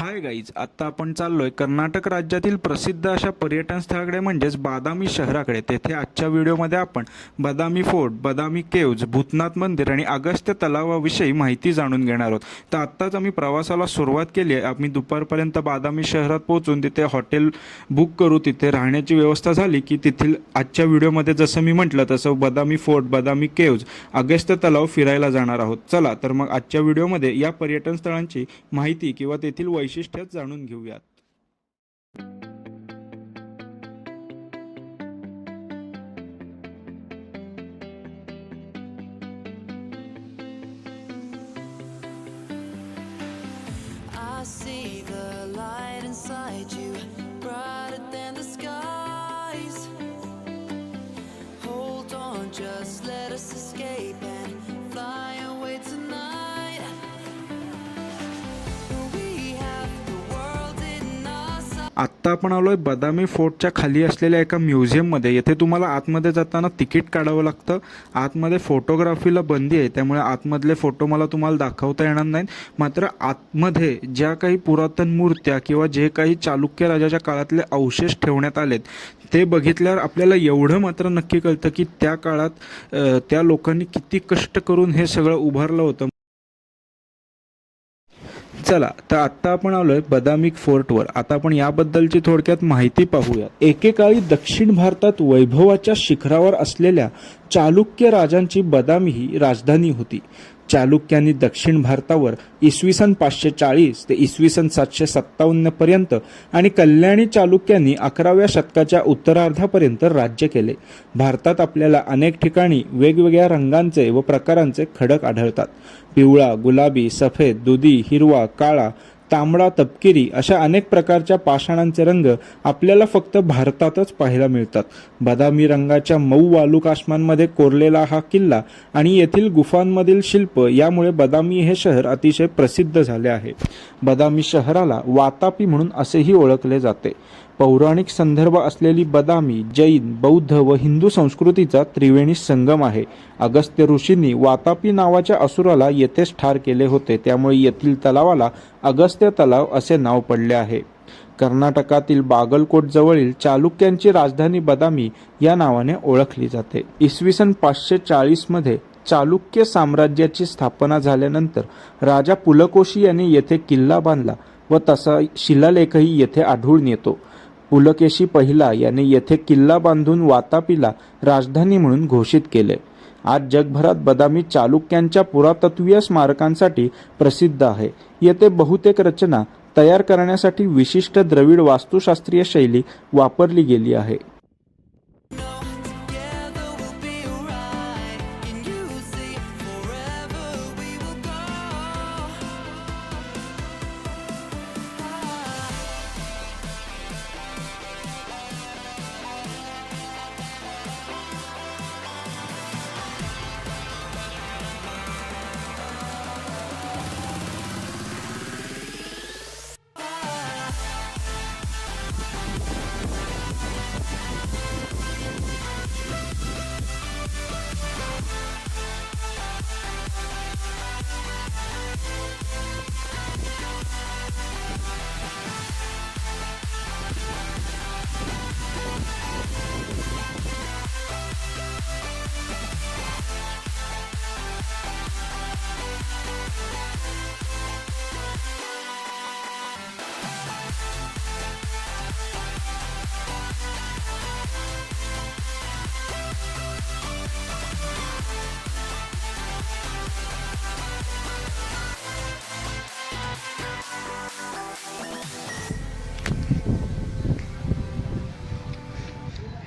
Hi guys आत्ता आपण चाललोय कर्नाटक राज्यातील प्रसिद्ध अशा पर्यटन स्थळाकडे म्हणजेच बादामी शहराकडे. तेथे आजच्या व्हिडिओमध्ये आपण बदामी फोर्ट बदामी केव्ज भूतनाथ मंदिर आणि अगस्त्य तलावाविषयी माहिती जाणून घेणार आहोत. तर आत्ताच आम्ही प्रवासाला सुरुवात केली आहे. आम्ही दुपारपर्यंत बादामी शहरात पोहोचून तिथे हॉटेल बुक करू. तिथे राहण्याची व्यवस्था झाली की तेथील आजच्या व्हिडिओमध्ये जसं मी म्हटलं तसं बदामी फोर्ट बदामी केव्ज अगस्त्य तलाव फिरायला जाणार आहोत. चला तर मग आजच्या व्हिडिओमध्ये या पर्यटन स्थळांची माहिती किंवा तेथील वैशिष्ट्य वैशिष्ट्य जाणून घेऊयात I see the light inside you, आत्ता आपण आलो आहे बदामी फोर्टच्या खाली असलेल्या एका म्युझियममध्ये. येथे तुम्हाला आतमध्ये जाताना तिकीट काढावं लागतं. आतमध्ये फोटोग्राफीला बंदी आहे. त्यामुळे आतमधले फोटो मला तुम्हाला दाखवता येणार नाहीत. मात्र आतमध्ये ज्या काही पुरातन मूर्त्या किंवा जे काही चालुक्य राजाच्या काळातले अवशेष ठेवण्यात आलेत ते बघितल्यावर आपल्याला एवढं मात्र नक्की कळतं की त्या काळात त्या लोकांनी किती कष्ट करून हे सगळं उभारलं होतं. चला तर आत्ता आपण आलोय बदामी फोर्टवर आता आपण याबद्दलची थोडक्यात माहिती पाहूया. एकेकाळी दक्षिण भारतात वैभवाच्या शिखरावर असलेल्या चालुक्य राजांची बदामी ही राजधानी होती. चालुक्यांनी दक्षिण भारतावर इसवी सन पाचशे चाळीस ते इसवी सन सातशे सत्तावन्न पर्यंत आणि कल्याणी चालुक्यांनी अकराव्या शतकाच्या उत्तरार्धापर्यंत राज्य केले. भारतात आपल्याला अनेक ठिकाणी वेगवेगळ्या रंगांचे व प्रकारांचे खडक आढळतात. पिवळा गुलाबी सफेद दुधी हिरवा काळा तांबडा तपकिरी अशा अनेक प्रकारच्या पाषाणांचे रंग आपल्याला फक्त भारतातच पाहायला मिळतात. बदामी रंगाच्या मऊ वालुकाश्मांमध्ये कोरलेला हा किल्ला आणि येथील गुफांमधील शिल्प यामुळे बदामी हे शहर अतिशय प्रसिद्ध झाले आहे. बदामी शहराला वातापी म्हणून असेही ओळखले जाते. पौराणिक संदर्भ असलेली बदामी जैन बौद्ध व हिंदू संस्कृतीचा त्रिवेणी संगम आहे. अगस्त्य ऋषींनी वातापी नावाच्या असुराला येथेच ठार केले होते. त्यामुळे येथील तलावाला अगस्त्य तलाव असे नाव पडले आहे. कर्नाटकातील बागलकोट जवळील चालुक्यांची राजधानी बदामी या नावाने ओळखली जाते. इसवी सन पाचशे चाळीसमध्ये चालुक्य साम्राज्याची स्थापना झाल्यानंतर राजा पुलकोशी यांनी येथे किल्ला बांधला व तसा शिलालेखही येथे आढळून येतो. पुलकेशी पहिला याने येथे किल्ला बांधून वातापीला राजधानी म्हणून घोषित केले. आज जगभरात बदामी चालुक्यांच्या पुरातत्वीय स्मारकांसाठी प्रसिद्ध आहे. येथे बहुतेक रचना तयार करण्यासाठी विशिष्ट द्रविड वास्तुशास्त्रीय शैली वापरली गेली आहे.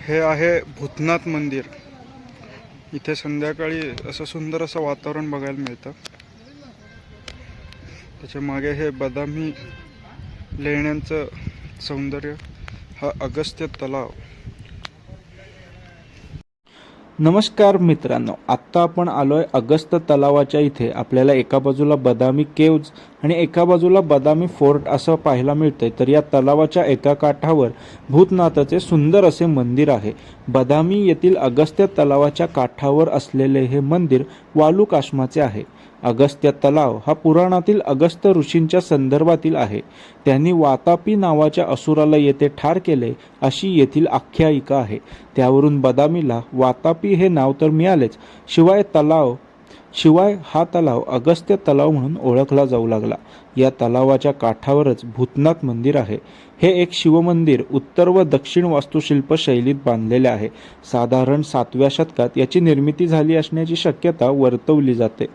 हे आहे भूतनाथ मंदिर. इथे संध्याकाळी असं सुंदर असं वातावरण बघायला मिळतं. त्याच्यामागे हे बदामी लेण्यांचं सौंदर्य हा अगस्त्य तलाव. नमस्कार मित्रांनो आत्ता आपण आलो आहे अगस्त तलावाच्या इथे. आपल्याला एका बाजूला बदामी केव्ज आणि एका बाजूला बदामी फोर्ट असं पाहायला मिळतंय. तर या तलावाच्या एका काठावर भूतनाथाचे सुंदर असे मंदिर आहे. बदामी येथील अगस्त्य तलावाच्या काठावर असलेले हे मंदिर वालू काश्माचे आहे. अगस्त्य तलाव हा पुराणातील अगस्त्य ऋषींच्या संदर्भातील आहे. त्यांनी वातापी नावाच्या असुराला येथे ठार केले अशी येथील आख्यायिका आहे. त्यावरून बदामीला वातापी हे नाव तर मिळालेच. शिवाय तलाव शिवाय हा तलाव अगस्त्य तलाव म्हणून ओळखला जाऊ लागला. या तलावाच्या काठावरच भूतनाथ मंदिर आहे. हे एक शिवमंदिर उत्तर व दक्षिण वास्तुशिल्प शैलीत बांधलेले आहे. साधारण सातव्या शतकात याची निर्मिती झाली असण्याची शक्यता वर्तवली जाते.